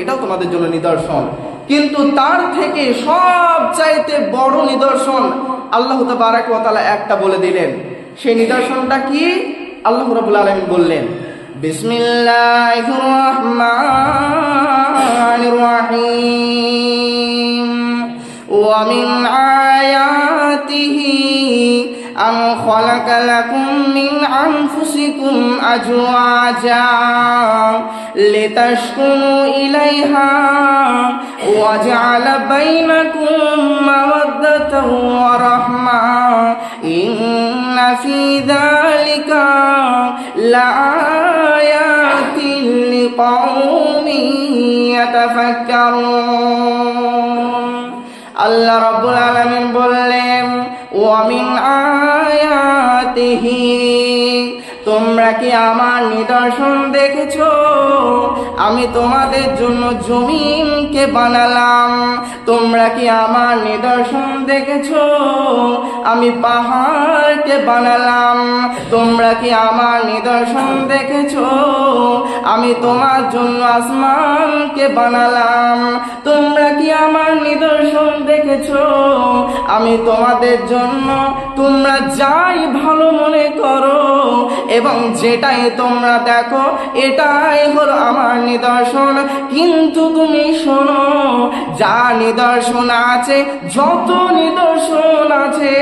এটাও তোমাদের জন্য নিদর্শন। কিন্তু তার থেকে সব চাইতে বড় নিদর্শন আল্লাহ বারাক তালা একটা বলে দিলেন। সেই নিদর্শনটা কি? আল্লাহ রবুল আলম বললেন বিসমিল্লা أن خلق لكم من أنفسكم أزواجا لتسكنوا إليها وجعل بينكم مودة ورحمة إن في ذلك لآيات لقوم يتفكرون আল্লাহ রব্বুল আলামিন বললেন ওয়ামিন আয়াতিহি তোমরা কি আমার নিদর্শন দেখেছ? আমি তোমাদের জন্য জমিনকে বানালাম। তোমরা কি আমার নিদর্শন দেখেছ? আমি পাহাড়কে বানালাম। তোমরা কি আমার নিদর্শন দেখেছ? আমি তোমার জন্য আসমানকে বানালাম। তোমরা কি আমার নিদর্শন দেখেছ? আমি তোমাদের জন্য তোমরা যাই ভালো মনে করো এবং যেটাই তোমরা দেখো, এটাই হলো আমার নিদর্শন। কিন্তু তুমি শোনো, যা নিদর্শন আছে, যত নিদর্শন আছে,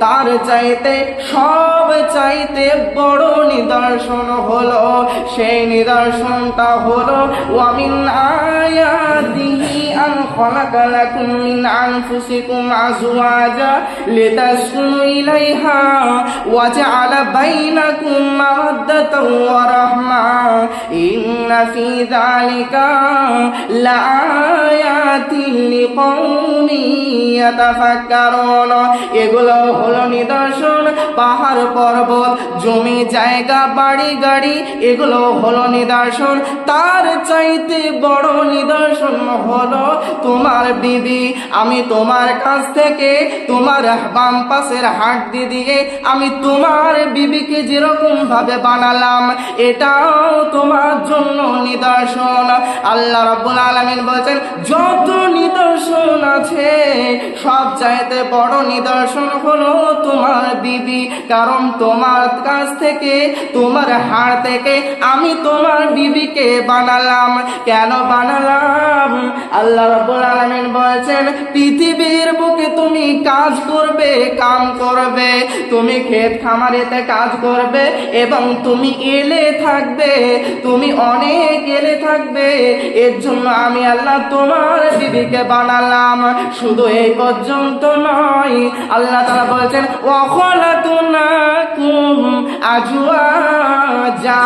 তার চাইতে, সব চাইতে বড় নিদর্শন হলো, সেই নিদর্শনটা হলো আমি ওয়ামিন আয়াতিহি মিন আনফুসিকুম আজওয়াজা লিতাসকুনু ইলাইহা ওয়া জাআলা বাইনাকুম মাওয়াদ্দাতাও ওয়া রাহমা ইন্না ফি যালিকা লাআয়াতিন লিকওমিন ইয়াতাফাক্কারুন এগুলো হলো নিদর্শন, পাহাড়, পর্বত, জমি, জায়গা, বাড়ি, গাড়ি, এগুলো হলো নিদর্শন। তার চাইতে বড় নিদর্শন হলো তোমার দিদি, আমি তোমার কাছ থেকে তোমার বাম পাশের হাট দিয়ে আমি তোমার বিবিকে যেরকম ভাবে বানালাম, এটাও তোমার জন্য নিদর্শন। আল্লাহ রাব্বুল আলামিন বলছেন, যত নিদর্শন আছে, সব চাইতে বড় নিদর্শন হলো তোমার বিবি, কারণ তোমার কাছ থেকে, তোমার হাড় থেকে আমি তোমার বিবিকে বানালাম। কেন বানালাম? আল্লাহ রাব্বুল আলামিন বলছেন, পৃথিবীর বুকে তুমি কাজ করবে, কাম করবে, তুমি ক্ষেত খামারেতে কাজ করবে এবং তুমি এলে থাকবে, তুমি অনেক এলে থাকবে। এর জন্য আমি আল্লাহ তোমার বিবিকে বানালাম। শুধু এই পর্যন্ত নয়, আল্লাহ তারা বলছেন অখলাতুনাকুম আজওয়াজা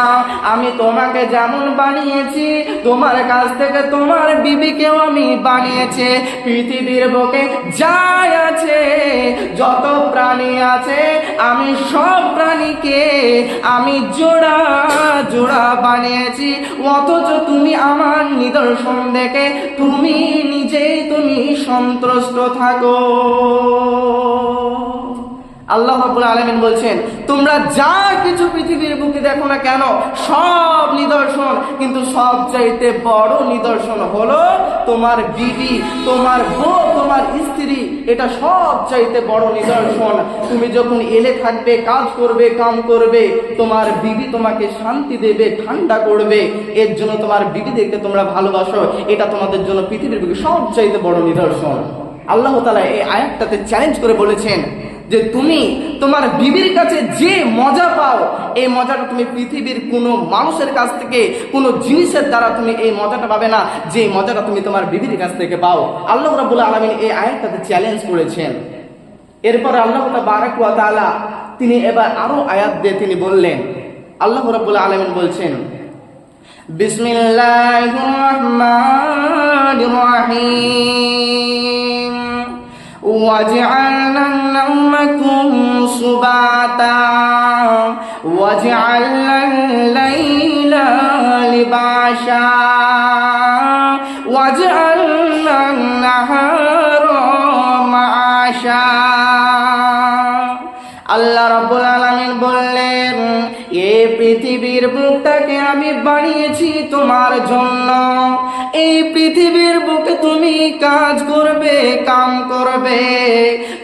আমি তোমাকে যেমন বানিয়েছি, তোমার কাছ থেকে তোমার বিবিকেও আমি বানিয়েছি। পৃথিবীর বুকে যাই আছে, যত প্রাণী আছে, আমি সব প্রাণীকে আমি জোড়া জোড়া বানিয়েছি। অথচ তুমি আমার নিদর্শন দেখে তুমি নিজেই তুমি সন্ত্রস্ত থাকো। আল্লাহ রাব্বুল আলামিন বলছেন, তোমরা যা কিছু পৃথিবীর বুকে দেখো না কেন, সব নিদর্শন, কিন্তু সব চাইতে বড় নিদর্শন হলো তোমার বিবি, তোমার বউ, তোমার স্ত্রী, এটা সব চাইতে বড় নিদর্শন। তুমি যখন এলে থাকবে, কাজ করবে, কাম করবে, তোমার বিবি তোমাকে শান্তি দেবে, ঠান্ডা করবে। এর জন্য তোমার বিবিদেরকে তোমরা ভালোবাসো। এটা তোমাদের জন্য পৃথিবীর বুকে সব চাইতে বড় নিদর্শন। আল্লাহ তালা এই আয়াতটাতে চ্যালেঞ্জ করে বলেছেন যে তুমি তোমার বিবির কাছে যে মজা পাও, এই মজাটা তুমি পৃথিবীর কোনো মানুষের কাছ থেকে, কোনো জিনিসের দ্বারা তুমি এই মজাটা পাবে না, যে মজাটা তুমি তোমার বিবির কাছ থেকে পাও। আল্লাহ রাবুল আলমিন এই আয়াতটাতে চ্যালেঞ্জ করেছেন। এরপরে আল্লাহ বারাকুয়া তালা তিনি এবার আরও আয়াত দিয়ে তিনি বললেন, আল্লাহ রাবুল আলমিন বলছেন, বিসমিল্লাহির রহমানির রহিম। وجعلنا نومكم سباتا وجعلنا الليل لباشا. পৃথিবীর বুকটাকে আমি বানিয়েছি তোমার জন্য। এই পৃথিবীর বুকে তুমি কাজ করবে, কাম করবে,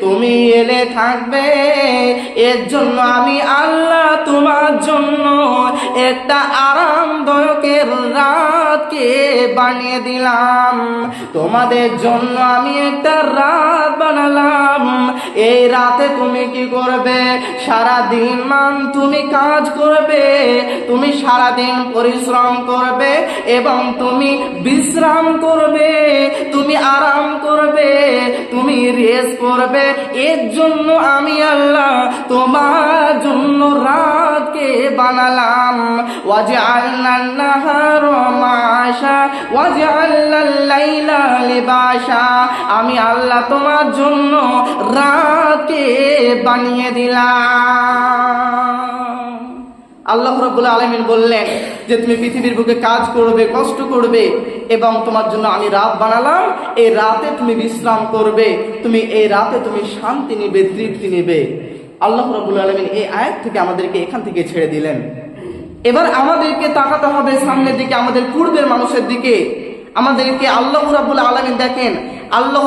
তুমি এলে থাকবে। এর জন্য আমি আল্লাহ তোমার জন্য একটা আরামদায়কের রাতকে বানিয়ে দিলাম। তোমাদের জন্য আমি একটা রাত এই রাতে তুমি কি করবে? সারা দিন মান তুমি কাজ করবে, তুমি সারা দিন পরিশ্রম করবে এবং তুমি বিশ্রাম করবে, তুমি আরাম করবে, তুমি রেস করবে। এর জন্য আমি আল্লাহ তোমার জন্য রাতকে বানালাম। ওয়াজআলনা আন-নাহার আল-লাইলা লিবাসা আমি আল্লাহ তোমার জন্য রাতকে বানিয়ে দিলাম। আল্লাহ রাব্বুল আলামিন বললেন যে, তুমি পৃথিবীর বুকে কাজ করবে, কষ্ট করবে এবং তোমার জন্য আমি রাত বানালাম। এই রাতে তুমি বিশ্রাম করবে, তুমি এই রাতে তুমি শান্তি নিবে, তৃপ্তি নিবে। আল্লাহ রাব্বুল আলামিন এই আয়াত থেকে আমাদেরকে এখান থেকে ছেড়ে দিলেন। এবার আমাদেরকে তাকাতে হবে সামনের দিকে, আমাদের পূর্বের মানুষের দিকে। আমাদেরকে আল্লাহ রাবুল আলমী দেখেন। আল্লাহ